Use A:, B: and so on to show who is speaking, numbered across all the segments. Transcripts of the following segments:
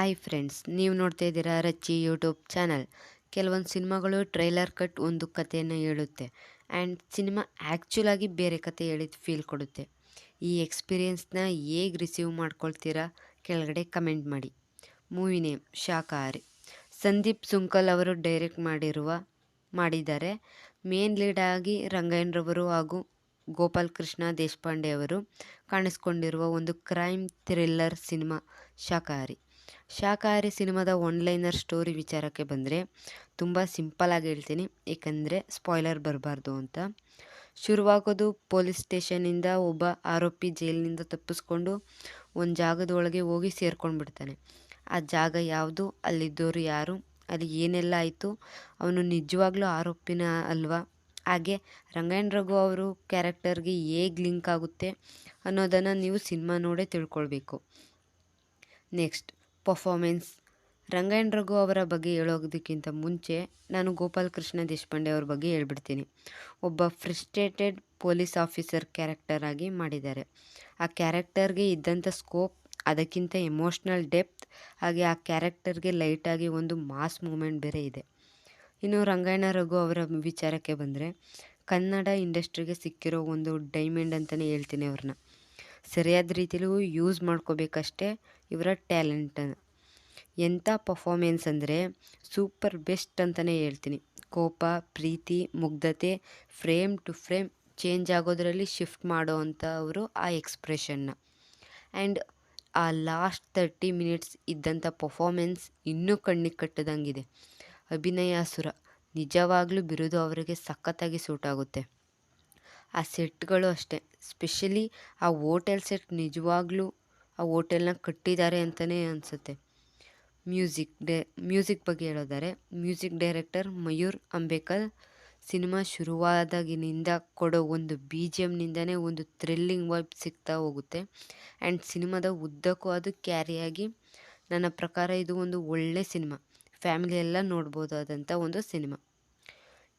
A: Hi friends, ನೀವು ನೋಡ್ತಾ ಇದ್ದೀರಾ ರಚ್ಚಿ ಯೂಟ್ಯೂಬ್ ಚಾನಲ್. ಕೆಲವೊಂದು ಸಿನಿಮಾಗಳು ಟ್ರೈಲರ್ ಕಟ್ ಒಂದು ಕಥೆಯನ್ನು ಹೇಳುತ್ತೆ. ಆ್ಯಂಡ್ ಸಿನಿಮಾ ಆ್ಯಕ್ಚುಲಾಗಿ ಬೇರೆ ಕತೆ ಹೇಳಿದ ಫೀಲ್ ಕೊಡುತ್ತೆ. ಈ ಎಕ್ಸ್ಪೀರಿಯೆನ್ಸ್ನ ಹೇಗೆ ರಿಸೀವ್ ಮಾಡ್ಕೊಳ್ತೀರಾ ಕೆಳಗಡೆ ಕಮೆಂಟ್ ಮಾಡಿ. Movie name Shakahari. Sandeep Sunkal ಅವರು ಡೈರೆಕ್ಟ್ ಮಾಡಿರುವ, ಮಾಡಿದ್ದಾರೆ. ಮೇನ್ ಲೀಡ್ ಆಗಿ ರಂಗಾಯಣರವರು ಹಾಗೂ ಗೋಪಾಲ್ ಕೃಷ್ಣ ದೇಶಪಾಂಡೆ ಅವರು ಕಾಣಿಸ್ಕೊಂಡಿರುವ ಒಂದು crime thriller cinema Shakahari Shakahari ಸಿನಿಮಾದ ಒನ್ಲೈನರ್ ಸ್ಟೋರಿ ವಿಚಾರಕ್ಕೆ ಬಂದರೆ ತುಂಬ ಸಿಂಪಲಾಗಿ ಹೇಳ್ತೀನಿ. ಏಕೆಂದರೆ ಸ್ಪಾಯ್ಲರ್ ಬರಬಾರ್ದು ಅಂತ. ಶುರುವಾಗೋದು ಪೊಲೀಸ್ ಸ್ಟೇಷನಿಂದ ಒಬ್ಬ ಆರೋಪಿ ಜೈಲಿನಿಂದ ತಪ್ಪಿಸ್ಕೊಂಡು ಒಂದು ಜಾಗದೊಳಗೆ ಹೋಗಿ ಸೇರ್ಕೊಂಡು ಬಿಡ್ತಾನೆ ಆ ಜಾಗ ಯಾವುದು ಅಲ್ಲಿದ್ದವರು ಯಾರು, ಅಲ್ಲಿ ಏನೆಲ್ಲ ಆಯಿತು, ಅವನು ನಿಜವಾಗ್ಲೂ ಆರೋಪಿನ ಅಲ್ವಾ? ಹಾಗೆ ರಂಗಾಯಣ ರಘು ಅವರು ಕ್ಯಾರೆಕ್ಟರ್ಗೆ ಹೇಗೆ ಲಿಂಕ್ ಆಗುತ್ತೆ ಅನ್ನೋದನ್ನು ನೀವು ಸಿನಿಮಾ ನೋಡೇ ತಿಳ್ಕೊಳ್ಬೇಕು. ನೆಕ್ಸ್ಟ್ ಪರ್ಫಾಮೆನ್ಸ್ ರಂಗಯ್ಯನ್ ರಘು ಅವರ ಬಗ್ಗೆ ಹೇಳೋದಕ್ಕಿಂತ ಮುಂಚೆ ನಾನು ಗೋಪಾಲ್ ಕೃಷ್ಣ ದೇಶಪಾಂಡೆ ಅವ್ರ ಬಗ್ಗೆ ಹೇಳ್ಬಿಡ್ತೀನಿ. ಒಬ್ಬ ಫ್ರಸ್ಟ್ರೇಟೆಡ್ ಪೊಲೀಸ್ ಆಫೀಸರ್ ಕ್ಯಾರೆಕ್ಟರ್ ಆಗಿ ಮಾಡಿದ್ದಾರೆ. ಆ ಕ್ಯಾರೆಕ್ಟರ್ಗೆ ಇದ್ದಂಥ ಸ್ಕೋಪ್ ಅದಕ್ಕಿಂತ ಎಮೋಷ್ನಲ್ ಡೆಪ್ತ್ ಹಾಗೆ ಆ ಕ್ಯಾರೆಕ್ಟರ್ಗೆ ಲೈಟಾಗಿ ಒಂದು ಮಾಸ್ ಮೂಮೆಂಟ್ ಬೇರೆ ಇದೆ. ಇನ್ನು ರಂಗಯ್ಯನ ರಘು ಅವರ ವಿಚಾರಕ್ಕೆ ಬಂದರೆ ಕನ್ನಡ ಇಂಡಸ್ಟ್ರಿಗೆ ಸಿಕ್ಕಿರೋ ಒಂದು ಡೈಮಂಡ್ ಅಂತಲೇ ಹೇಳ್ತೀನಿ ಅವ್ರನ್ನ ಸರಿಯಾದ ರೀತಿಲೂ ಯೂಸ್ ಮಾಡ್ಕೋಬೇಕಷ್ಟೇ ಇವರ ಟ್ಯಾಲೆಂಟನ್ನು ಎಂಥ ಪರ್ಫಾಮೆನ್ಸ್ ಅಂದರೆ ಸೂಪರ್ ಬೆಸ್ಟ್ ಅಂತಲೇ ಹೇಳ್ತೀನಿ. ಕೋಪ, ಪ್ರೀತಿ, ಮುಗ್ಧತೆ ಫ್ರೇಮ್ ಟು ಫ್ರೇಮ್ ಚೇಂಜ್ ಆಗೋದರಲ್ಲಿ ಶಿಫ್ಟ್ ಮಾಡೋ ಅಂಥವರು ಆ ಎಕ್ಸ್ಪ್ರೆಷನ್ನ ಆ್ಯಂಡ್ ಆ ಲಾಸ್ಟ್ ತರ್ಟಿ ಮಿನಿಟ್ಸ್ ಇದ್ದಂಥ ಪರ್ಫಾಮೆನ್ಸ್ ಇನ್ನೂ ಕಣ್ಣಿಗೆ ಕಟ್ಟದಂಗಿದೆ. ಅಭಿನಯಾಸುರ ನಿಜವಾಗ್ಲೂ ಬಿರುದು ಅವರಿಗೆ ಸಖತ್ತಾಗಿ ಸೂಟ್ ಆಗುತ್ತೆ. ಆ ಸೆಟ್ಗಳು ಅಷ್ಟೇ. ಸ್ಪೆಷಲಿ ಆ ಓಟೆಲ್ ಸೆಟ್ ನಿಜವಾಗ್ಲೂ ಆ ಓಟೆಲ್ನ ಕಟ್ಟಿದ್ದಾರೆ ಅಂತಲೇ ಅನಿಸುತ್ತೆ. ಮ್ಯೂಸಿಕ್ ಡೇ, ಮ್ಯೂಸಿಕ್ ಬಗ್ಗೆ ಹೇಳೋದಾರೆ music director Mayur Ambekal cinema ಶುರುವಾದಾಗಿನಿಂದ ಕೊಡೋ ಒಂದು ಬಿ ಜಿ ಎಮ್ನಿಂದನೇ ಒಂದು ಥ್ರಿಲ್ಲಿಂಗ್ ವೈಬ್ ಸಿಗ್ತಾ ಹೋಗುತ್ತೆ. ಆ್ಯಂಡ್ ಸಿನಿಮಾದ ಉದ್ದಕ್ಕೂ ಅದು ಕ್ಯಾರಿಯಾಗಿ ನನ್ನ ಪ್ರಕಾರ ಇದು ಒಂದು ಒಳ್ಳೆ ಸಿನಿಮಾ. ಫ್ಯಾಮಿಲಿ ಎಲ್ಲ ನೋಡ್ಬೋದಾದಂಥ ಒಂದು ಸಿನಿಮಾ.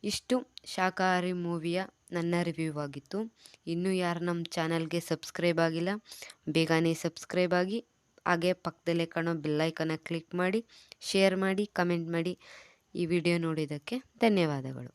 A: ಇಷ್ಟು ಶಾಕಾಹಾರಿ ಮೂವಿಯ ನನ್ನ ರಿವ್ಯೂ ಆಗಿತ್ತು. ಇನ್ನೂ ಯಾರು ನಮ್ಮ ಚಾನಲ್ಗೆ ಸಬ್ಸ್ಕ್ರೈಬ್ ಆಗಿಲ್ಲ, ಬೇಗನೆ ಸಬ್ಸ್ಕ್ರೈಬ್ ಆಗಿ, ಹಾಗೆ ಪಕ್ಕದಲ್ಲೇ ಕಾಣೋ ಬೆಲ್ಲೈಕನ್ನ ಕ್ಲಿಕ್ ಮಾಡಿ ಶೇರ್ ಮಾಡಿ ಕಮೆಂಟ್ ಮಾಡಿ ಈ ವಿಡಿಯೋ ನೋಡಿದ್ದಕ್ಕೆ ಧನ್ಯವಾದಗಳು.